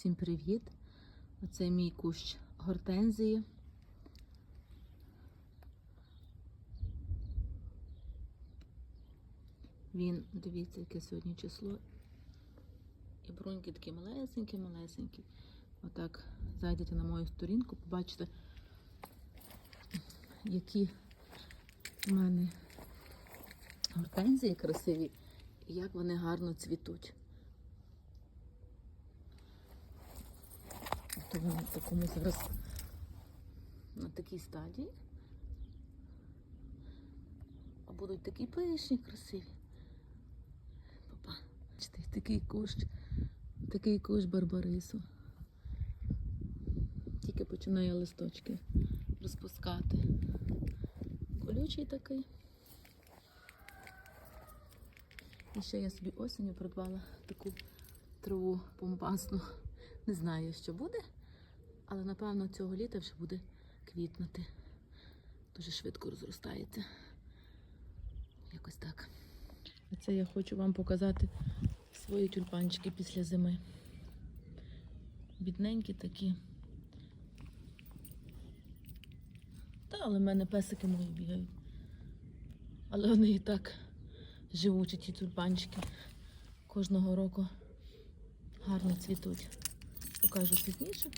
Всім привіт! Оце мій кущ гортензії. Він, дивіться, яке сьогодні число. І бруньки такі малесенькі, малесенькі. Отак зайдете на мою сторінку, побачите, які в мене гортензії красиві і як вони гарно цвітуть. То вони в такому зараз на такій стадії. А будуть такі пишні, красиві. Папа, такий кущ, такий кущ барбарису. Тільки починає листочки розпускати. Колючий такий. І ще я собі осінню придбала таку траву помпасну. Не знаю, що буде, але напевно цього літа вже буде квітнути. Дуже швидко розростається. Якось так. А це я хочу вам показати свої тюльпанчики після зими. Бідненькі такі. Та, але в мене песики мої бігають. Але вони і так живучі, ті тюльпанчики. Кожного року гарно цвітуть. Покажу пізніше.